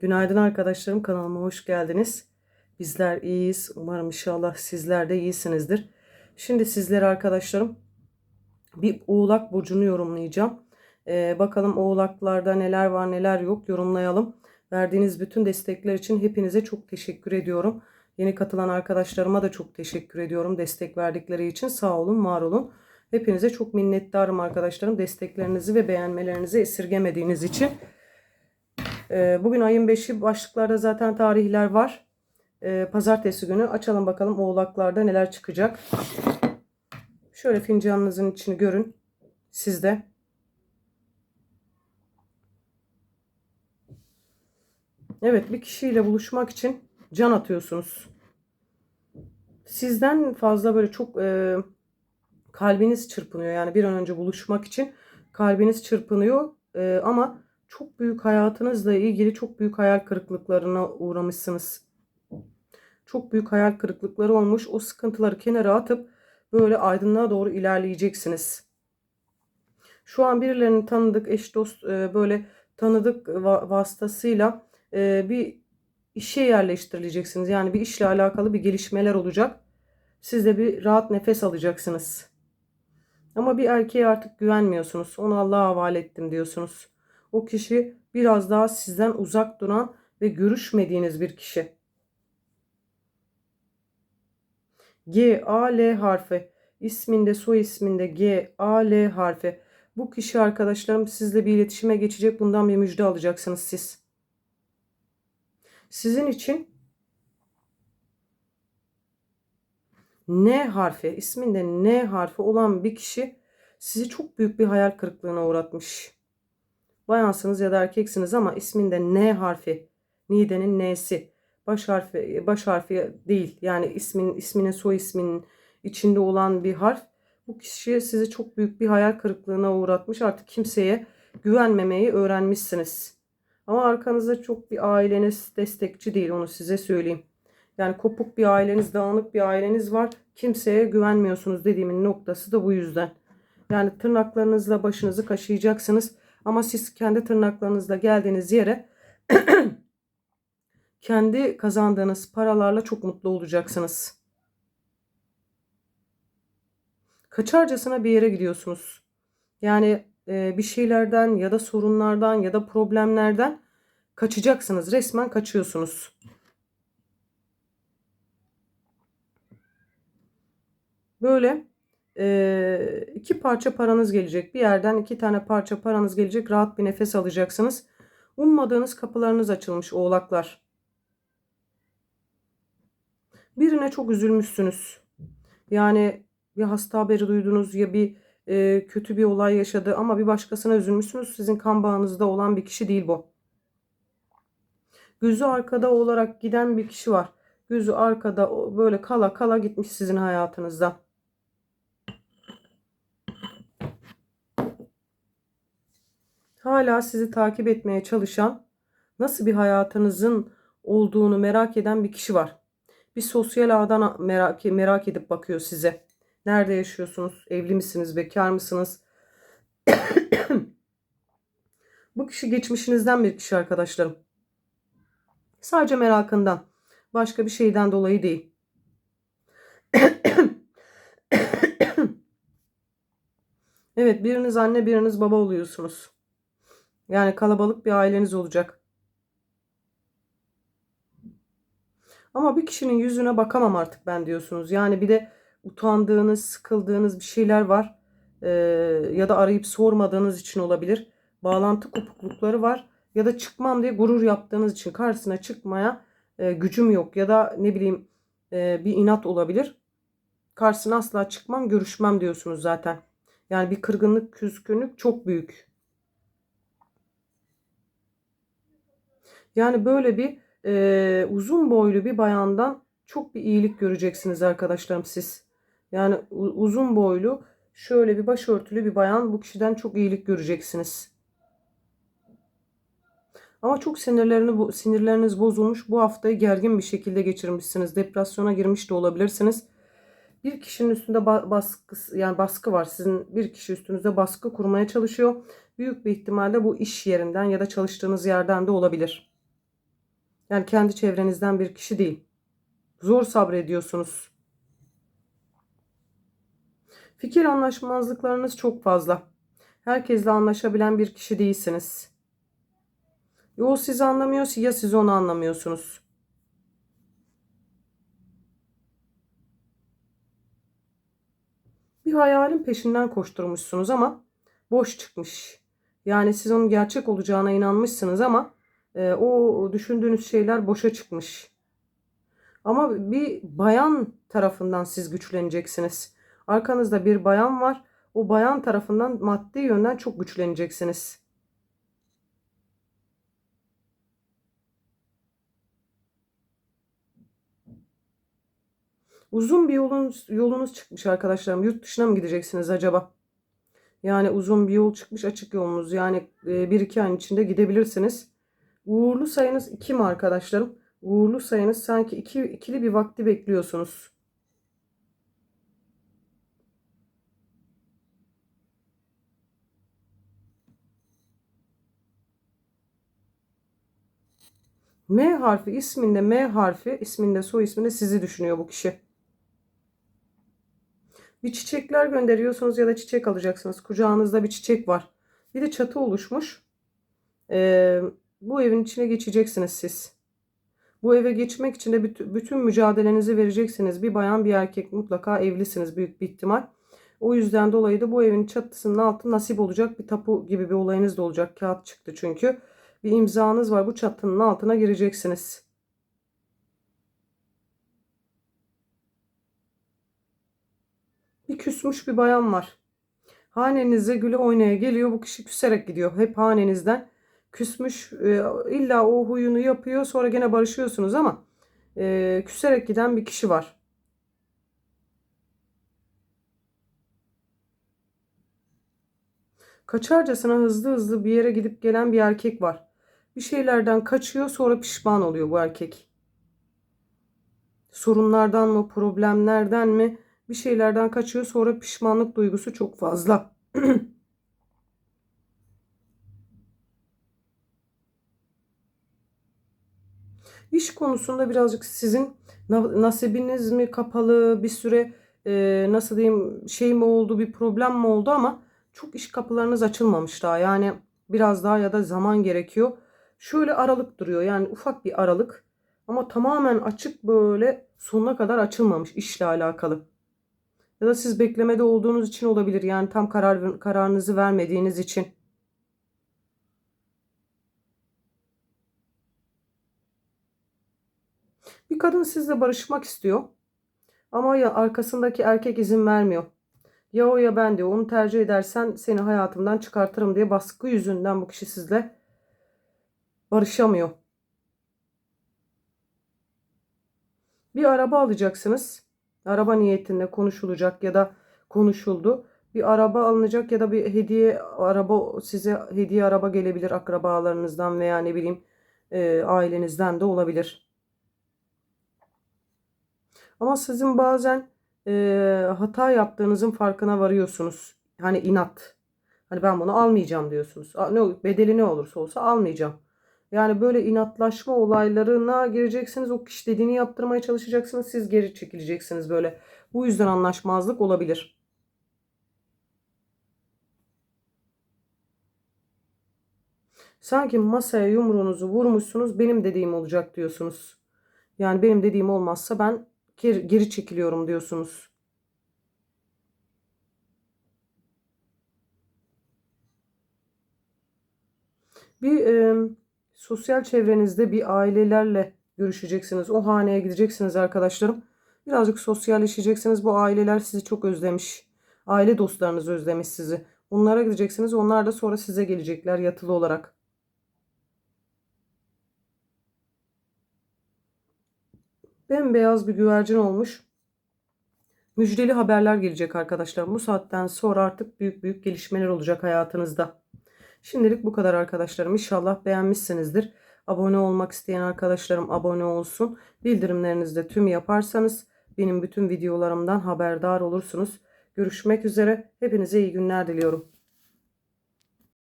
Günaydın arkadaşlarım kanalıma hoş geldiniz. Bizler iyiyiz. Umarım inşallah sizler de iyisinizdir. Şimdi sizlere arkadaşlarım bir oğlak burcunu yorumlayacağım. Ee, bakalım oğlaklarda neler var neler yok yorumlayalım. Verdiğiniz bütün destekler için hepinize çok teşekkür ediyorum. Yeni katılan arkadaşlarıma da çok teşekkür ediyorum destek verdikleri için. Sağ olun, var olun. Hepinize çok minnettarım arkadaşlarım. Desteklerinizi ve beğenmelerinizi esirgemediğiniz için. Ee, bugün ayın 5'i başlıklarda zaten tarihler var. Ee, pazartesi günü açalım bakalım oğlaklarda neler çıkacak. Şöyle fincanınızın içini görün. Sizde. Evet bir kişiyle buluşmak için can atıyorsunuz. Sizden fazla böyle çok e, kalbiniz çırpınıyor. Yani bir an önce buluşmak için kalbiniz çırpınıyor. E, ama çok büyük hayatınızla ilgili çok büyük hayal kırıklıklarına uğramışsınız. Çok büyük hayal kırıklıkları olmuş. O sıkıntıları kenara atıp böyle aydınlığa doğru ilerleyeceksiniz. Şu an birilerinin tanıdık eş dost e, böyle tanıdık vasıtasıyla e, bir işe yerleştirileceksiniz. Yani bir işle alakalı bir gelişmeler olacak. Siz de bir rahat nefes alacaksınız. Ama bir erkeğe artık güvenmiyorsunuz. Onu Allah'a havale ettim diyorsunuz. O kişi biraz daha sizden uzak duran ve görüşmediğiniz bir kişi. G, A, L harfi. isminde, soy isminde G, A, L harfi. Bu kişi arkadaşlarım sizle bir iletişime geçecek. Bundan bir müjde alacaksınız siz. Sizin için N harfi, isminde N harfi olan bir kişi sizi çok büyük bir hayal kırıklığına uğratmış. Bayansınız ya da erkeksiniz ama isminde N harfi. Nide'nin N'si. Baş harfi baş harfi değil. Yani ismin isminin soy isminin içinde olan bir harf. Bu kişi sizi çok büyük bir hayal kırıklığına uğratmış. Artık kimseye güvenmemeyi öğrenmişsiniz. Ama arkanızda çok bir aileniz destekçi değil onu size söyleyeyim. Yani kopuk bir aileniz, dağınık bir aileniz var. Kimseye güvenmiyorsunuz dediğimin noktası da bu yüzden. Yani tırnaklarınızla başınızı kaşıyacaksınız. Ama siz kendi tırnaklarınızla geldiğiniz yere kendi kazandığınız paralarla çok mutlu olacaksınız. Kaçarcasına bir yere gidiyorsunuz. Yani e, bir şeylerden ya da sorunlardan ya da problemlerden kaçacaksınız. Resmen kaçıyorsunuz. Böyle e, iki parça paranız gelecek. Bir yerden iki tane parça paranız gelecek. Rahat bir nefes alacaksınız. Ummadığınız kapılarınız açılmış oğlaklar. Birine çok üzülmüşsünüz. Yani ya hasta haberi duydunuz ya bir e, kötü bir olay yaşadı ama bir başkasına üzülmüşsünüz. Sizin kan bağınızda olan bir kişi değil bu. Gözü arkada olarak giden bir kişi var. Gözü arkada böyle kala kala gitmiş sizin hayatınızda. Hala sizi takip etmeye çalışan, nasıl bir hayatınızın olduğunu merak eden bir kişi var. Bir sosyal ağdan merak, merak edip bakıyor size. Nerede yaşıyorsunuz? Evli misiniz? Bekar mısınız? Bu kişi geçmişinizden bir kişi arkadaşlarım. Sadece merakından. Başka bir şeyden dolayı değil. evet biriniz anne biriniz baba oluyorsunuz. Yani kalabalık bir aileniz olacak. Ama bir kişinin yüzüne bakamam artık ben diyorsunuz. Yani bir de utandığınız, sıkıldığınız bir şeyler var. Ee, ya da arayıp sormadığınız için olabilir. Bağlantı kopuklukları var. Ya da çıkmam diye gurur yaptığınız için karşısına çıkmaya e, gücüm yok. Ya da ne bileyim e, bir inat olabilir. Karşısına asla çıkmam, görüşmem diyorsunuz zaten. Yani bir kırgınlık, küskünlük çok büyük. Yani böyle bir e, uzun boylu bir bayandan çok bir iyilik göreceksiniz arkadaşlarım siz. Yani uzun boylu şöyle bir başörtülü bir bayan bu kişiden çok iyilik göreceksiniz. Ama çok sinirlerini sinirleriniz bozulmuş. Bu haftayı gergin bir şekilde geçirmişsiniz. Depresyona girmiş de olabilirsiniz. Bir kişinin üstünde baskı yani baskı var. Sizin bir kişi üstünüzde baskı kurmaya çalışıyor. Büyük bir ihtimalle bu iş yerinden ya da çalıştığınız yerden de olabilir. Yani kendi çevrenizden bir kişi değil. Zor sabrediyorsunuz. Fikir anlaşmazlıklarınız çok fazla. Herkesle anlaşabilen bir kişi değilsiniz. Ya o sizi anlamıyor ya siz onu anlamıyorsunuz. Bir hayalin peşinden koşturmuşsunuz ama boş çıkmış. Yani siz onun gerçek olacağına inanmışsınız ama e, o düşündüğünüz şeyler boşa çıkmış. Ama bir bayan tarafından siz güçleneceksiniz. Arkanızda bir bayan var. O bayan tarafından maddi yönden çok güçleneceksiniz. Uzun bir yolunuz, yolunuz çıkmış arkadaşlarım. Yurt dışına mı gideceksiniz acaba? Yani uzun bir yol çıkmış açık yolunuz. Yani e, bir iki ayın içinde gidebilirsiniz. Uğurlu sayınız 2 mi arkadaşlarım? Uğurlu sayınız sanki iki, ikili bir vakti bekliyorsunuz. M harfi isminde M harfi isminde soy isminde sizi düşünüyor bu kişi. Bir çiçekler gönderiyorsunuz ya da çiçek alacaksınız. Kucağınızda bir çiçek var. Bir de çatı oluşmuş. Ee, bu evin içine geçeceksiniz siz. Bu eve geçmek için de bütün mücadelenizi vereceksiniz. Bir bayan bir erkek mutlaka evlisiniz büyük bir ihtimal. O yüzden dolayı da bu evin çatısının altı nasip olacak bir tapu gibi bir olayınız da olacak. Kağıt çıktı çünkü. Bir imzanız var. Bu çatının altına gireceksiniz. Bir küsmüş bir bayan var. Hanenize güle oynaya geliyor. Bu kişi küserek gidiyor. Hep hanenizden küsmüş. E, illa o huyunu yapıyor. Sonra gene barışıyorsunuz ama e, küserek giden bir kişi var. Kaçarcasına hızlı hızlı bir yere gidip gelen bir erkek var. Bir şeylerden kaçıyor sonra pişman oluyor bu erkek. Sorunlardan mı, problemlerden mi bir şeylerden kaçıyor sonra pişmanlık duygusu çok fazla. İş konusunda birazcık sizin nasibiniz mi kapalı bir süre e, nasıl diyeyim şey mi oldu bir problem mi oldu ama çok iş kapılarınız açılmamış daha yani biraz daha ya da zaman gerekiyor. Şöyle aralık duruyor yani ufak bir aralık ama tamamen açık böyle sonuna kadar açılmamış işle alakalı. Ya da siz beklemede olduğunuz için olabilir. Yani tam karar kararınızı vermediğiniz için. Bir kadın sizle barışmak istiyor. Ama ya arkasındaki erkek izin vermiyor. Ya o ya ben diyor. Onu tercih edersen seni hayatımdan çıkartırım diye baskı yüzünden bu kişi sizle barışamıyor. Bir araba alacaksınız araba niyetinde konuşulacak ya da konuşuldu. Bir araba alınacak ya da bir hediye araba size hediye araba gelebilir akrabalarınızdan veya ne bileyim e, ailenizden de olabilir. Ama sizin bazen e, hata yaptığınızın farkına varıyorsunuz. Hani inat. Hani ben bunu almayacağım diyorsunuz. Ne bedeli ne olursa olsa almayacağım. Yani böyle inatlaşma olaylarına gireceksiniz. O kişi dediğini yaptırmaya çalışacaksınız. Siz geri çekileceksiniz böyle. Bu yüzden anlaşmazlık olabilir. Sanki masaya yumruğunuzu vurmuşsunuz. Benim dediğim olacak diyorsunuz. Yani benim dediğim olmazsa ben geri çekiliyorum diyorsunuz. Bir e, sosyal çevrenizde bir ailelerle görüşeceksiniz. O haneye gideceksiniz arkadaşlarım. Birazcık sosyalleşeceksiniz. Bu aileler sizi çok özlemiş. Aile dostlarınız özlemiş sizi. Onlara gideceksiniz. Onlar da sonra size gelecekler yatılı olarak. Bembeyaz bir güvercin olmuş. Müjdeli haberler gelecek arkadaşlar. Bu saatten sonra artık büyük büyük gelişmeler olacak hayatınızda. Şimdilik bu kadar arkadaşlarım. İnşallah beğenmişsinizdir. Abone olmak isteyen arkadaşlarım abone olsun. Bildirimlerinizi de tüm yaparsanız benim bütün videolarımdan haberdar olursunuz. Görüşmek üzere. Hepinize iyi günler diliyorum.